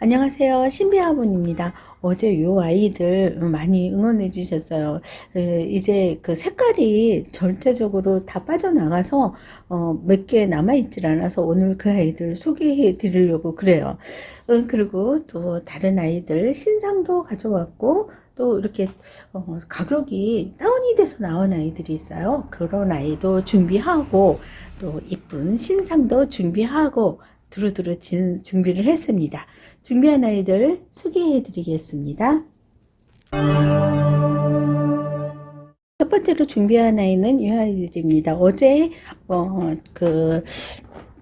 안녕하세요. 신비아버입니다. 어제 요 아이들 많이 응원해 주셨어요. 에, 이제 그 색깔이 전체적으로 다 빠져나가서 어, 몇 개 남아있질 않아서 오늘 그 아이들 소개해 드리려고 그래요. 어, 그리고 또 다른 아이들 신상도 가져왔고 또 이렇게 어, 가격이 다운이 돼서 나온 아이들이 있어요. 그런 아이도 준비하고 또 이쁜 신상도 준비하고 두루두루 진- 준비를 했습니다. 준비한 아이들 소개해 드리겠습니다. 첫 번째로 준비한 아이는 이 아이들입니다. 어제 어, 그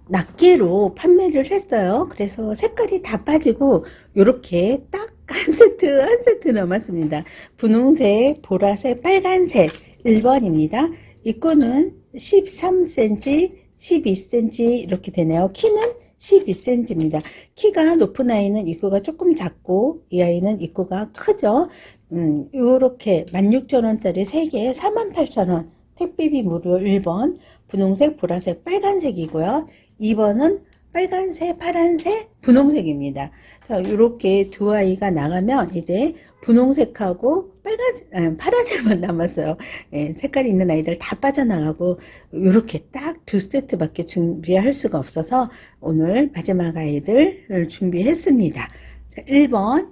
낱개로 판매를 했어요. 그래서 색깔이 다 빠지고 이렇게 딱 한 세트 한 세트 남았습니다. 분홍색, 보라색, 빨간색 1번입니다. 입구는 13cm, 12cm 이렇게 되네요. 키는 12cm입니다. 키가 높은 아이는 입구가 조금 작고 이 아이는 입구가 크죠. 음, 요렇게 16,000원짜리 3개 48,000원 택배비 무료 1번 분홍색, 보라색, 빨간색이고요. 2번은 빨간색, 파란색, 분홍색입니다. 자, 이렇게 두 아이가 나가면 이제 분홍색하고 빨간색, 아니, 파란색만 남았어요. 예, 색깔이 있는 아이들 다 빠져나가고 이렇게 딱 두 세트밖에 준비할 수가 없어서 오늘 마지막 아이들을 준비했습니다. 자, 1번,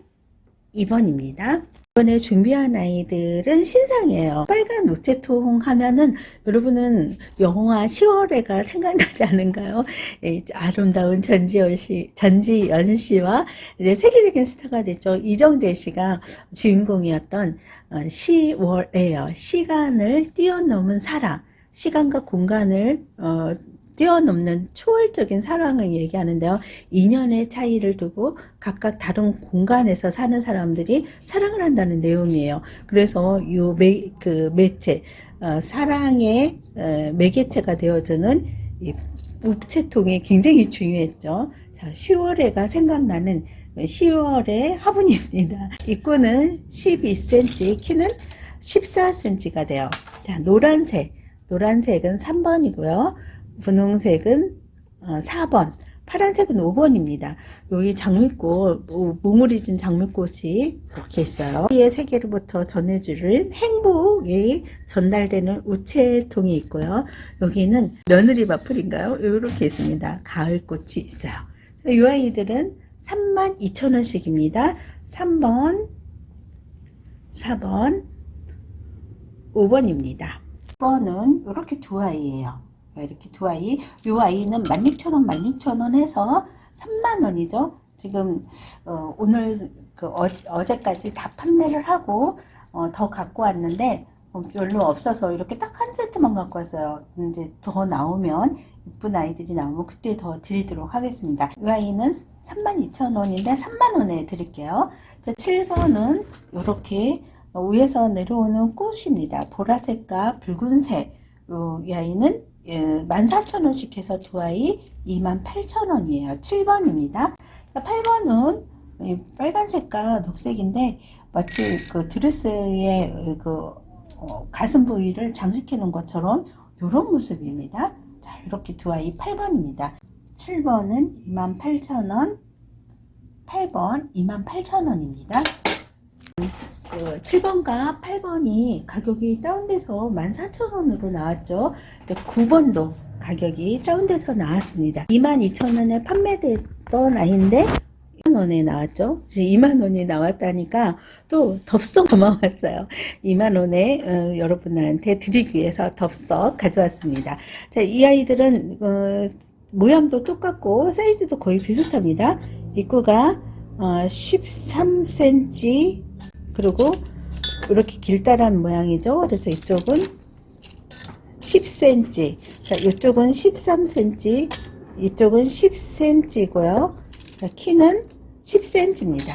2번입니다. 이번에 준비한 아이들은 신상이에요. 빨간 우체통 하면은 여러분은 영화 10월에가 생각나지 않은가요? 예, 아름다운 전지현 씨, 전지연 씨와 이제 세계적인 스타가 됐죠. 이정재 씨가 주인공이었던 10월에요. 시간을 뛰어넘은 사랑, 시간과 공간을 어, 뛰어넘는 초월적인 사랑을 얘기하는데요. 인연의 차이를 두고 각각 다른 공간에서 사는 사람들이 사랑을 한다는 내용이에요. 그래서 요 매, 그 매체, 어, 사랑의 어, 매개체가 되어주는 이 우체통이 굉장히 중요했죠. 자, 10월에가 생각나는 10월의 화분입니다. 입구는 12cm, 키는 14cm가 돼요. 자, 노란색. 노란색은 3번이고요. 분홍색은 어, 4번, 파란색은 5번입니다. 여기 장미꽃, 뭐, 몽우리 진 장미꽃이 이렇게 있어요. 이의 세계로부터 전해주는 행복이 전달되는 우체통이 있고요. 여기는 며느리 마플인가요? 이렇게 있습니다. 가을꽃이 있어요. 자, 이 아이들은 32,000원씩입니다. 3번, 4번, 5번입니다. 1번은 이렇게 두 아이예요. 이렇게 두 아이. 이 아이는 16,000원, 16,000원 해서 3만원이죠. 지금, 어, 오늘 그 어제, 까지다 판매를 하고, 어, 더 갖고 왔는데, 어, 별로 없어서 이렇게 딱 한 세트만 갖고 왔어요. 이제 더 나오면, 이쁜 아이들이 나오면 그때 더 드리도록 하겠습니다. 이 아이는 32,000원인데 3만원에 드릴게요. 7번은 이렇게 위에서 내려오는 꽃입니다. 보라색과 붉은색. 요, 이 아이는 예, 14,000원씩 해서 두 아이 28,000원이에요. 7번입니다. 8번은 빨간색과 녹색인데 마치 그 드레스의 그 어, 가슴 부위를 장식해 놓은 것처럼 이런 모습입니다. 자, 이렇게 두 아이 8번입니다. 7번은 28,000원, 8번 28,000원입니다. 그 7번과 8번이 가격이 다운돼서 14,000원으로 나왔죠. 9번도 가격이 다운돼서 나왔습니다. 22,000원에 판매됐던 아이인데 2만원에 나왔죠. 2만원이 나왔다니까 또 덥석 고마웠어요. 2만원에 어, 여러분들한테 드리기 위해서 덥석 가져왔습니다. 자, 이 아이들은 어, 모양도 똑같고 사이즈도 거의 비슷합니다. 입구가 어, 13cm 그리고 이렇게 길다란 모양이죠. 그래서 이쪽은 10cm. 자, 이쪽은 13cm. 이쪽은 10cm고요. 자, 키는 10cm입니다.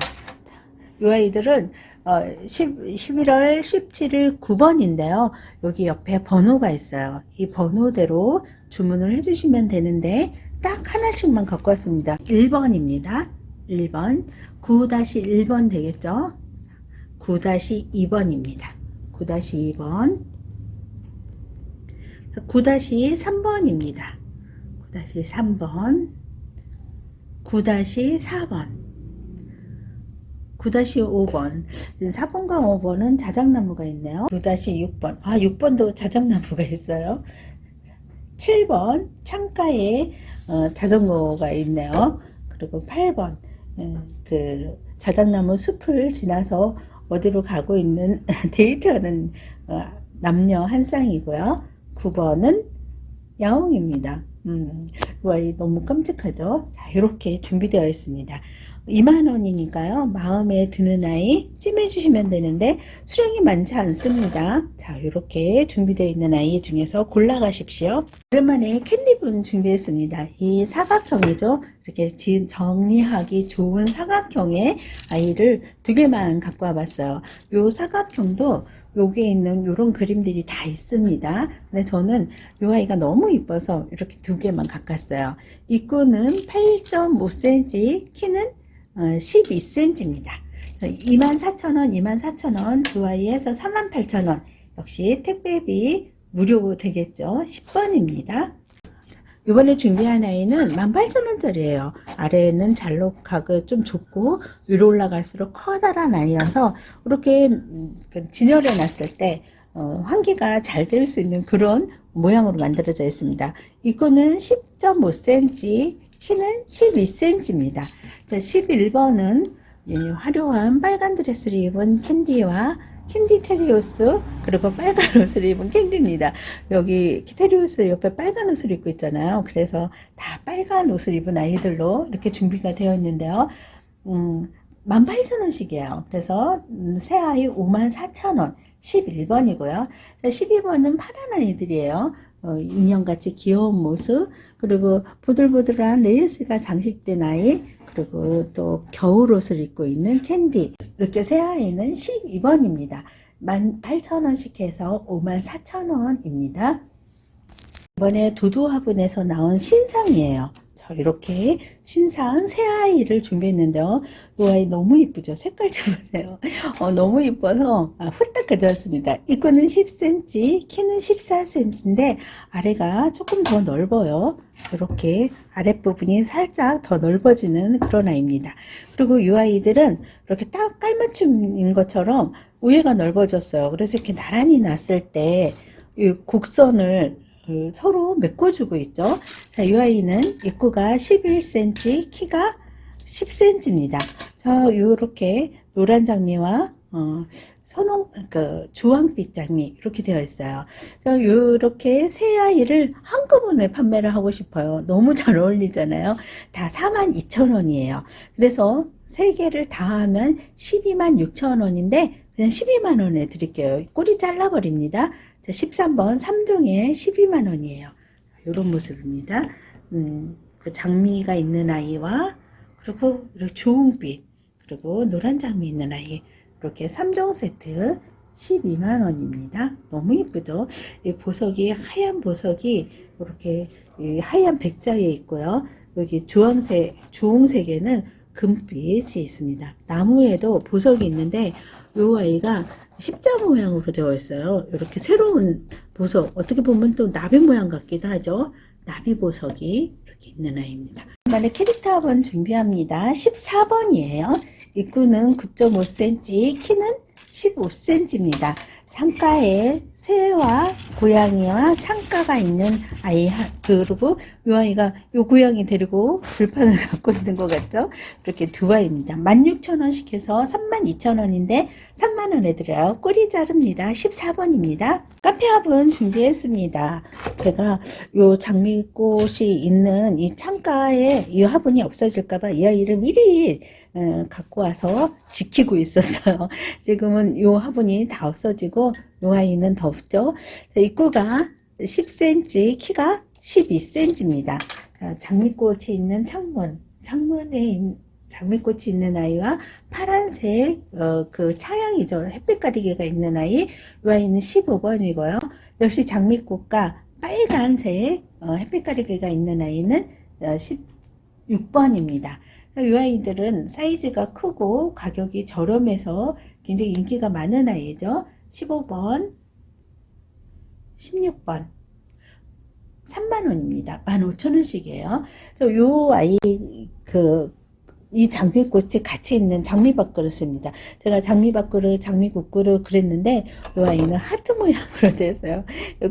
이 아이들은 어, 10, 11월 17일 9번인데요. 여기 옆에 번호가 있어요. 이 번호대로 주문을 해주시면 되는데 딱 하나씩만 갖고 왔습니다. 1번입니다. 1번. 9-1번 되겠죠? 9-2번입니다. 9-2번. 9-3번입니다. 9-3번. 9-4번. 9-5번 4번과 5번은 자작나무가 있네요 9-6번 아 6번도 자작나무가 있어요 7번 창가에 어, 자전거가 있네요 그리고 8번 그 자작나무 숲을 지나서 어디로 가고 있는 데이트하는 어, 남녀 한 쌍이고요 9번은 야옹입니다 음, 와, 이 너무 깜찍하죠? 자, 이렇게 준비되어 있습니다. 2만원이니까요. 마음에 드는 아이 찜해주시면 되는데 수량이 많지 않습니다. 자, 이렇게 준비되어 있는 아이 중에서 골라가십시오. 오랜만에 캔디분 준비했습니다. 이 사각형이죠. 이렇게 지- 정리하기 좋은 사각형의 아이를 두 개만 갖고 와봤어요. 요 사각형도 여기에 있는 이런 그림들이 다 있습니다. 근데 저는 이 아이가 너무 이뻐서 이렇게 두 개만 갖갔어요. 입구는 8.5cm, 키는 12cm입니다. 24,000원, 24,000원 두 아이에서 38,000원. 역시 택배비 무료 되겠죠. 10번입니다. 이번에 준비한 아이는 18,000원짜리예요. 아래는 잘록하고 좀 좁고 위로 올라갈수록 커다란 아이여서 이렇게 음, 그 진열해 놨을 때 어, 환기가 잘 될 수 있는 그런 모양으로 만들어져 있습니다. 이거는 10.5cm, 키는 12cm입니다. 11번은 화려한 빨간 드레스를 입은 캔디와 캔디 테리우스 그리고 빨간 옷을 입은 캔디입니다. 여기 테리우스 옆에 빨간 옷을 입고 있잖아요. 그래서 다 빨간 옷을 입은 아이들로 이렇게 준비가 되어 있는데요. 음, 18,000원씩이에요. 그래서 음, 새 아이 54,000원 11번이고요. 12번은 파란 아이들이에요. 어, 인형같이 귀여운 모습 그리고 보들보들한 레이스가 장식된 아이 그리고 또 겨울옷을 입고 있는 캔디 이렇게 새 아이는 12번입니다. 18,000원씩 해서 54,000원입니다. 이번에 도도화분에서 나온 신상이에요. 저 이렇게 신상 새 아이를 준비했는데요. 이 아이 너무 이쁘죠? 색깔 좀 보세요. 어, 너무 이뻐서 아, 후딱 가져왔습니다. 이거는 10cm, 키는 14cm인데 아래가 조금 더 넓어요. 이렇게 아랫부분이 살짝 더 넓어지는 그런 아이입니다. 그리고 이 아이들은 이렇게 딱 깔맞춤인 것처럼 위에가 넓어졌어요. 그래서 이렇게 나란히 놨을 때 이 곡선을 그 서로 메꿔주고 있죠. 자, 이 아이는 입구가 11cm, 키가 10cm입니다. 자, 요렇게 노란 장미와 어, 선홍, 그 주황빛 장미 이렇게 되어 있어요. 자, 요렇게 세 아이를 한꺼번에 판매를 하고 싶어요. 너무 잘 어울리잖아요. 다 42,000원이에요. 그래서 세 개를 다 하면 12만 6천원인데 그냥 12만 원에 드릴게요. 꼬리 잘라 버립니다. 자, 13번 3종에 12만 원이에요. 이런 모습입니다. 음, 그 장미가 있는 아이와 그리고 주홍빛 그리고 노란 장미 있는 아이 이렇게 3종 세트 12만 원입니다. 너무 예쁘죠? 이 보석이 하얀 보석이 이렇게 이 하얀 백자에 있고요. 여기 주황색 주홍색에는 금빛이 있습니다. 나무에도 보석이 있는데 이 아이가 십자 모양으로 되어 있어요. 이렇게 새로운 보석 어떻게 보면 또 나비 모양 같기도 하죠. 나비 보석이 이렇게 있는 아이입니다. 이번에 캐릭터 한번 준비합니다. 14번이에요. 입구는 9.5cm, 키는 15cm입니다. 창가에 새와 고양이와 창가가 있는 아이 하- 그리고 이 아이가 이 고양이 데리고 불판을 갖고 있는 것 같죠? 이렇게 두 아이입니다. 16,000원씩 해서 32,000원인데 3만원에 드려요. 꼬리 자릅니다. 14번입니다. 카페 화분 준비했습니다. 제가 요 장미꽃이 있는 이 창가에 이 화분이 없어질까봐 이 아이를 미리 어, 갖고 와서 지키고 있었어요. 지금은 이 화분이 다 없어지고 이 아이는 더 없죠. 자, 입구가 10cm, 키가 12cm입니다. 장미꽃이 있는 창문, 창문에 있- 장미꽃이 있는 아이와 파란색 어, 그 차양이죠. 햇빛 가리개가 있는 아이. 이 아이는 15번이고요. 역시 장미꽃과 빨간색 어, 햇빛 가리개가 있는 아이는 어, 16번입니다. 이 아이들은 사이즈가 크고 가격이 저렴해서 굉장히 인기가 많은 아이죠. 15번, 16번. 3만원입니다. 15,000원씩이에요. 요 아이, 그, 이 장미꽃이 같이 있는 장미밥그릇입니다. 제가 장미밥그릇, 장미국그릇 그랬는데 이 아이는 하트 모양으로 됐어요.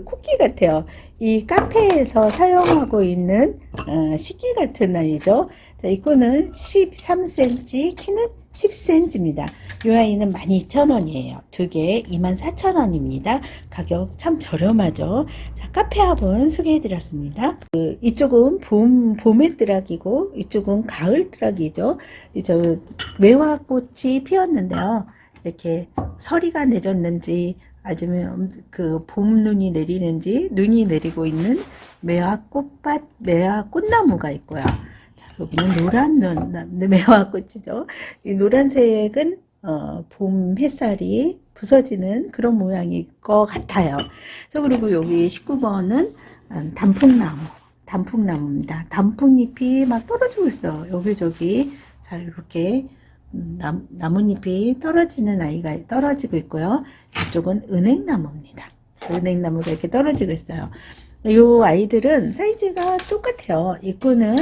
쿠키 같아요. 이 카페에서 사용하고 있는 어, 식기 같은 아이죠. 자, 이 거는 13cm, 키는 10cm입니다. 이 아이는 12,000원이에요. 두개 24,000원입니다. 가격 참 저렴하죠. 자, 카페합은 소개해드렸습니다. 그, 이쪽은 봄, 봄의 뜨락이고, 이쪽은 가을 뜨락이죠. 저, 매화꽃이 피었는데요. 이렇게 서리가 내렸는지, 아니면 그 봄 눈이 내리는지, 눈이 내리고 있는 매화 꽃밭, 매화 꽃나무가 있고요. 자, 여기는 노란 눈, 나- 매화 꽃이죠. 이 노란색은 어, 봄 햇살이 부서지는 그런 모양일 것 같아요. 자, 그리고 여기 19번은 단풍나무, 단풍나무입니다. 단풍잎이 막 떨어지고 있어요. 여기저기. 자, 이렇게 음, 나, 나뭇잎이 떨어지는 아이가 떨어지고 있고요. 이쪽은 은행나무입니다. 은행나무가 이렇게 떨어지고 있어요. 이 아이들은 사이즈가 똑같아요. 입구는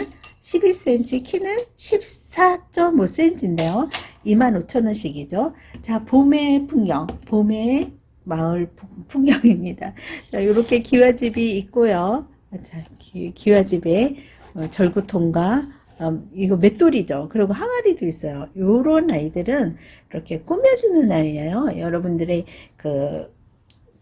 12cm, 키는 14.5cm인데요. 25,000원씩이죠. 자, 봄의 풍경, 봄의 마을 풍- 풍경입니다. 자, 이렇게 기와집이 있고요. 자, 기, 기와집에 어, 절구통과 어, 이거 맷돌이죠. 그리고 항아리도 있어요. 요런 아이들은 이렇게 꾸며주는 아이예요. 여러분들의 그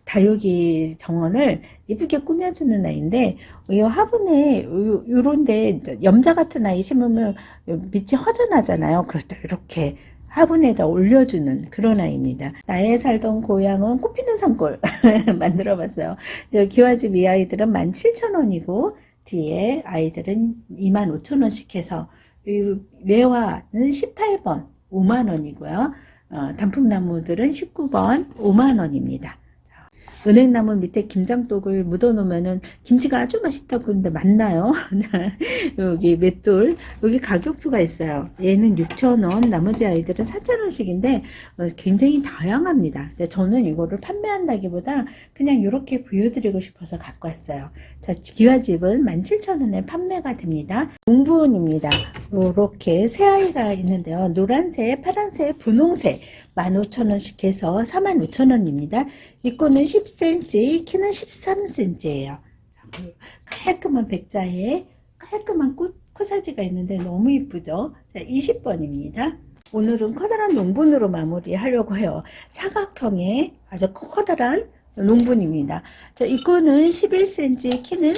다육이 정원을 이쁘게 꾸며주는 아이인데 이 화분에 요- 요런데 염자 같은 아이 심으면 밑이 허전하잖아요. 그럴 때 이렇게 화분에다 올려주는 그런 아이입니다. 나의 살던 고향은 꽃피는 산골 만들어 봤어요. 기와집 이 아이들은 17,000원이고 뒤에 아이들은 25,000원씩 해서 이 외화는 18번 5만원이고요. 어, 단풍나무들은 19번 5만원입니다. 은행나무 밑에 김장독을 묻어놓으면은 김치가 아주 맛있다고 그러는데 맞나요? 여기 맷돌 여기 가격표가 있어요. 얘는 6,000원, 나머지 아이들은 4,000원씩인데 어, 굉장히 다양합니다. 근데 저는 이거를 판매한다기보다 그냥 이렇게 보여드리고 싶어서 갖고 왔어요. 자, 기와집은 17,000원에 판매가 됩니다. 농부원입니다. 이렇게 새 아이가 있는데요. 노란색, 파란색, 분홍색 15,000원씩 해서 45,000원입니다. 입구는 10cm, 키는 13cm예요. 깔끔한 백자에 깔끔한 꽃, 코사지가 있는데 너무 이쁘죠? 자, 20번입니다. 오늘은 커다란 농분으로 마무리하려고 해요. 사각형의 아주 커다란 농분입니다. 자, 이거는 11cm, 키는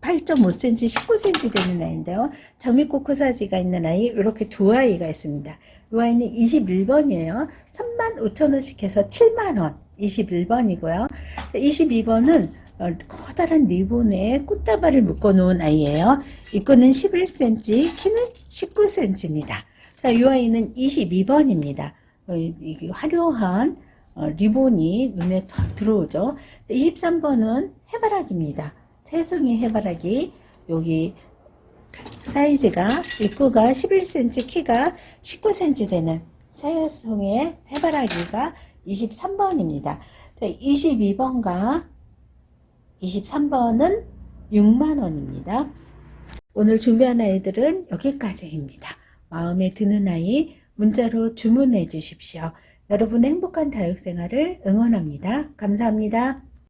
8.5cm, 19cm 되는 아이인데요. 장미꽃 코사지가 있는 아이, 이렇게 두 아이가 있습니다. 이 아이는 21번이에요. 35,000원씩 해서 7만원. 21번이고요. 22번은 어, 커다란 리본에 꽃다발을 묶어 놓은 아이예요. 이거는 11cm, 키는 19cm입니다. 자, 이 아이는 22번입니다. 어, 이게 화려한 어, 리본이 눈에 탁 들어오죠. 23번은 해바라기입니다. 새송이 해바라기. 여기 사이즈가 입구가 11cm, 키가 19cm 되는 새송이의 해바라기가 23번입니다. 22번과 23번은 6만원입니다. 오늘 준비한 아이들은 여기까지입니다. 마음에 드는 아이 문자로 주문해 주십시오. 여러분의 행복한 다육생활을 응원합니다. 감사합니다.